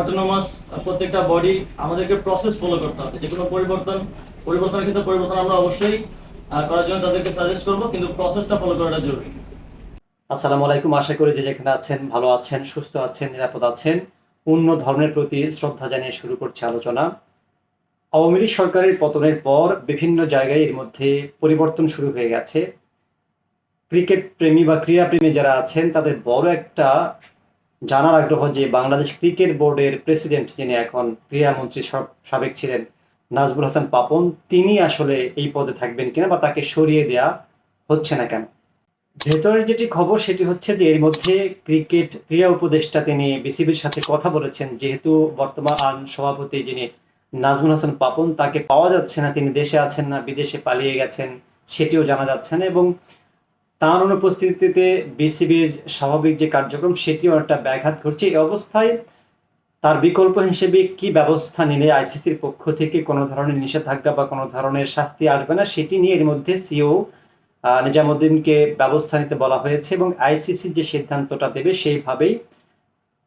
Autonomous প্রত্যেকটা body আমাদেরকে process follow করতে হবে। যে কোনো পরিবর্তন, পরিবর্তনের ক্ষেত্রে পরিবর্তন আমরা অবশ্যই করার জন্য তাদেরকে সাজেস্ট করব, কিন্তু প্রসেসটা ফলো করাটা জরুরি। আসসালামু আলাইকুম। আশা করি যে যেখানে আছেন, ভালো আছেন, সুস্থ আছেন, নিরাপদ আছেন। অন্য ধর্মের প্রতি শ্রদ্ধা জানিয়ে শুরু করছে আলোচনা। আওয়ামী লীগ সরকারের পতনের পর বিভিন্ন জায়গায় এর মধ্যে পরিবর্তন শুরু হয়ে গেছে। ক্রিকেট প্রেমী বা ক্রীড়াপ্রেমী যারা আছেন, তাদের বড় একটা জানার আগ্রহ যে বাংলাদেশ ক্রিকেট বোর্ডের প্রেসিডেন্ট যিনি এখন ক্রীড়ামন্ত্রী সাবেক ছিলেন নাজবুল হাসান পাপন, তিনি আসলে এই পদে থাকবেন কিনা বা তাকে সরিয়ে দেয়া হচ্ছে না কেন? ভেতরের যেটি খবর সেটি হচ্ছে যে এর মধ্যে ক্রিকেট ক্রীড়া উপদেষ্টা তিনি বিসিবির সাথে কথা বলেছেন, যেহেতু বর্তমান সভাপতি যিনি নাজমুল হাসান পাপন, তাকে পাওয়া যাচ্ছে না, তিনি দেশে আছেন না, বিদেশে পালিয়ে গেছেন, সেটিও জানা যাচ্ছে না এবং তার অনুপস্থিতিতে বিসিবির স্বাভাবিক যে কার্যক্রম, সেটিও একটা ব্যাঘাত ঘটছে। এই অবস্থায় তার বিকল্প হিসেবে কি ব্যবস্থা নিলে আইসিসির পক্ষ থেকে কোনো ধরনের নিষেধাজ্ঞা বা কোনো ধরনের শাস্তি আসবে না, সেটি নিয়ে এর মধ্যে সিও নিজামুদ্দিনকে ব্যবস্থা নিতে বলা হয়েছে এবং আইসিসি যে সিদ্ধান্তটা দেবে, সেইভাবেই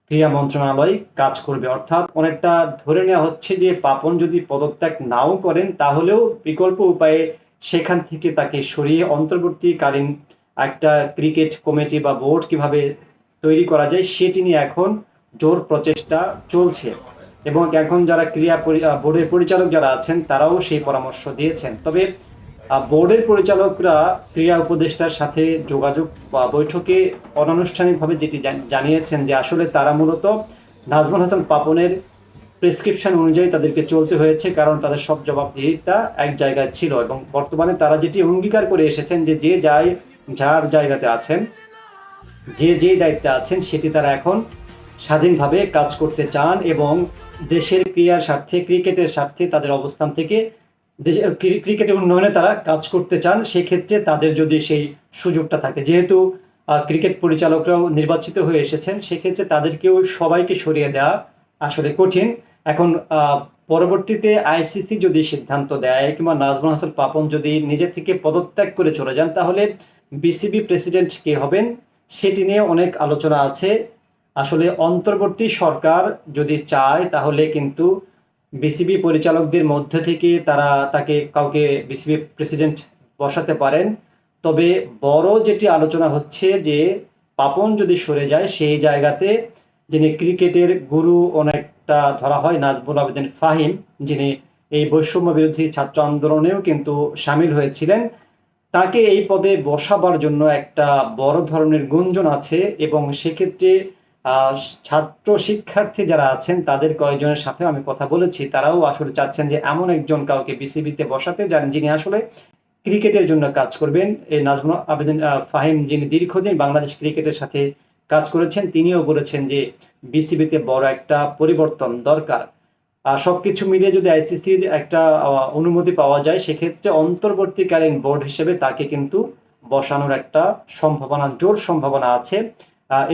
ক্রীড়া মন্ত্রণালয় কাজ করবে। অর্থাৎ অনেকটা ধরে নেওয়া হচ্ছে যে পাপন যদি পদত্যাগ নাও করেন, তাহলেও বিকল্প উপায়ে সেখান থেকে তাকে সরিয়ে অন্তর্বর্তীকালীন একটা ক্রিকেট কমিটি বা বোর্ড কীভাবে তৈরি করা যায় সেটি নিয়ে এখন জোর প্রচেষ্টা চলছে। এবং এখন যারা ক্রীড়া বোর্ডের পরিচালক যারা আছেন, তারাও সেই পরামর্শ দিয়েছেন। তবে বোর্ডের পরিচালকরা ক্রীড়া উপদেষ্টার সাথে যোগাযোগ বা বৈঠকে অনানুষ্ঠানিকভাবে যেটি জানিয়েছেন যে আসলে তারা মূলত নাজমুল হাসান পাপনের প্রেসক্রিপশন অনুযায়ী তাদেরকে চলতে হয়েছে, কারণ তাদের সব জবাবদিহিতা এক জায়গায় ছিল। এবং বর্তমানে তারা যেটি অঙ্গীকার করে এসেছেন যে যে যায় যার জায়গাতে আছেন, যে যে দায়িত্বে আছেন, সেটি তারা এখন স্বাধীনভাবে কাজ করতে চান এবং দেশের ক্রীড়ার স্বার্থে, ক্রিকেটের স্বার্থে তাদের অবস্থান থেকে দেশের ক্রিকেটের উন্নয়নে তারা কাজ করতে চান, সেক্ষেত্রে তাদের যদি সেই সুযোগটা থাকে। যেহেতু ক্রিকেট পরিচালকরাও নির্বাচিত হয়ে এসেছেন, সেক্ষেত্রে তাদেরকেও সবাইকে সরিয়ে দেওয়া আসলে কঠিন। এখন পরবর্তীতে আইসিসি যদি সিদ্ধান্ত দেয় কিংবা নাজমুল হাসান পাপন যদি নিজের থেকে পদত্যাগ করে চলে যান, তাহলে বিসিবি প্রেসিডেন্ট কে হবেন, সেটি নিয়ে অনেক আলোচনা আছে। আসলে অন্তর্বর্তী সরকার যদি চায়, তাহলে কিন্তু বিসিবি পরিচালকদের মধ্যে থেকে তারা তাকে কাউকে বিসিবি প্রেসিডেন্ট বসাতে পারেন। তবে বড় যেটি আলোচনা হচ্ছে যে, পাপন যদি সরে যায়, সেই জায়গাতে যিনি ক্রিকেটের গুরু অনেকটা ধরা হয় নাজবুল আবেদিন ফাহিম, যিনি এই বৈষম্য বিরোধী ছাত্র আন্দোলনেও কিন্তু সামিল হয়েছিলেন। তাকে এই পদে বসাবার জন্য একটা বড় ধরনের গুঞ্জন আছে এবং সেক্ষেত্রে ছাত্র শিক্ষার্থী যারা আছেন, তাদের কয়েকজনের সাথে আমি কথা বলেছি। তারাও আসলে চাচ্ছেন যে এমন একজন কাউকে বিসিবিতে বসাতে যান যিনি আসলে ক্রিকেটের জন্য কাজ করবেন। এই নাজমুল আবেদিন ফাহিম যিনি দীর্ঘদিন বাংলাদেশ ক্রিকেটের সাথে কাজ করেছেন, তিনিও বলেছেন যে বিসিবিতে বড় একটা পরিবর্তন দরকার। সবকিছু মিলিয়ে যদি আইসিসির একটা অনুমতি পাওয়া যায়, সেক্ষেত্রে অন্তর্বর্তীকালীন বোর্ড হিসেবে তাকে কিন্তু বসানোর একটা সম্ভাবনা, জোর সম্ভাবনা আছে।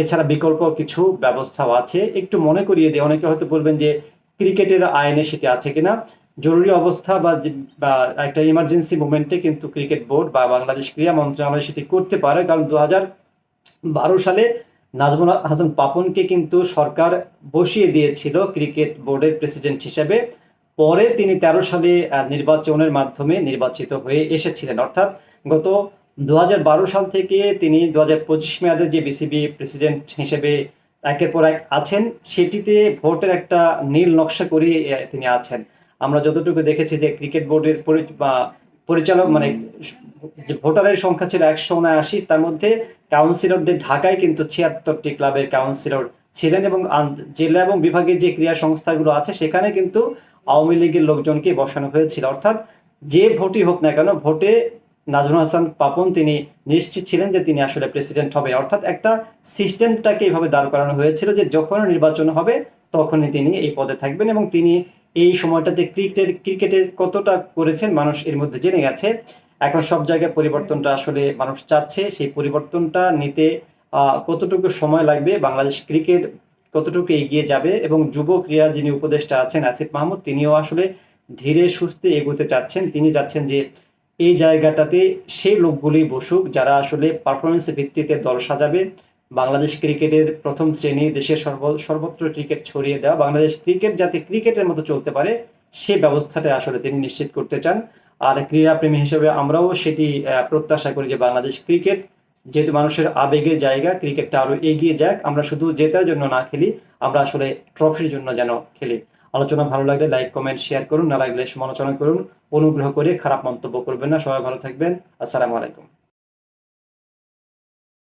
এছাড়া বিকল্প কিছু ব্যবস্থাও আছে। একটু মনে করিয়ে দিয়ে, অনেকে হয়তো বলবেন যে ক্রিকেটের আইনে সেটি আছে কিনা। জরুরি অবস্থা বা বা একটা ইমার্জেন্সি মুভমেন্টে কিন্তু ক্রিকেট বোর্ড বা বাংলাদেশ ক্রীড়া মন্ত্রণালয় সেটি করতে পারে। কারণ দু বারো সালে নাজমুল হাসান পাপনকে কিন্তু সরকার বসিয়ে দিয়েছিল ক্রিকেট বোর্ডের প্রেসিডেন্ট হিসেবে। পরে তিনি তেরো সালে নির্বাচনের মাধ্যমে নির্বাচিত হয়ে এসেছিলেন। অর্থাৎ গত দু হাজার বারো সাল থেকে তিনি দু মেয়াদের যে বিসিবি প্রেসিডেন্ট হিসেবে একের পর এক আছেন, সেটিতে ভোটের একটা নীল নকশা করে তিনি আছেন। আমরা যতটুকু দেখেছি যে ক্রিকেট বোর্ডের বা পরিচালক মানে যে ভোটারের সংখ্যা ছিল একশো উনআশি, তার মধ্যে কাউন্সিলরদের ঢাকায় কিন্তু ছিয়াত্তরটি ক্লাবের কাউন্সিলর ছিলেন এবং জেলা এবং বিভাগের যে ক্রীড়া সংস্থাগুলো আছে, সেখানে কিন্তু আওয়ামী লীগের লোকজনকে বসানো হয়েছিল। অর্থাৎ যে ভোটই হোক না কেন, ভোটে নাজমুল হাসান পাপন তিনি নিশ্চিত ছিলেন যে তিনি আসলে প্রেসিডেন্ট হবে। অর্থাৎ একটা সিস্টেমটাকে এইভাবে দাঁড় করানো হয়েছিল যে যখন নির্বাচন হবে, তখনই তিনি এই পদে থাকবেন এবং তিনি এই সময়টাতে ক্রিকেটের ক্রিকেটের কতটা করেছেন মানুষ এর মধ্যে জেনে গেছে। এখন সব জায়গায় পরিবর্তনটা আসলে মানুষ চাচ্ছে। সেই পরিবর্তনটা নিতে কতটুকু সময় লাগবে? বাংলাদেশ ক্রিকেট কতটুকু এগিয়ে যাবে? এবং যুব ক্রীড়া যিনি উপদেষ্টা আছেন, আসিফ মাহমুদ, তিনিও আসলে ধীরে সুস্থে এগোতে চাচ্ছেন। তিনি চাচ্ছেন যে এই জায়গাটাতে সেই লোকগুলি বসুক, যারা আসলে পারফরমেন্সের ভিত্তিতে দল সাজাবে। বাংলাদেশ ক্রিকেটের প্রথম শ্রেণি, দেশের সর্ব, সর্বত্র ক্রিকেট ছড়িয়ে দেওয়া, বাংলাদেশ ক্রিকেট যাতে ক্রিকেটের মতো চলতে পারে, সে ব্যবস্থাটা আসলে তিনি নিশ্চিত করতে চান। আর ক্রীড়াপ্রেমী হিসেবে আমরাও সেটি প্রত্যাশা করি যে বাংলাদেশ ক্রিকেট যেহেতু মানুষের আবেগের জায়গা, ক্রিকেটটা আরও এগিয়ে যাক, আমরা শুধু জেতার জন্য না খেলি, আমরা আসলে ট্রফির জন্য যেন খেলি। আলোচনা ভালো লাগলে লাইক কমেন্ট শেয়ার করুন, না লাগলে সমালোচনা করুন, অনুগ্রহ করে খারাপ মন্তব্য করবেন না। সবাই ভালো থাকবেন। আসসালামু আলাইকুম।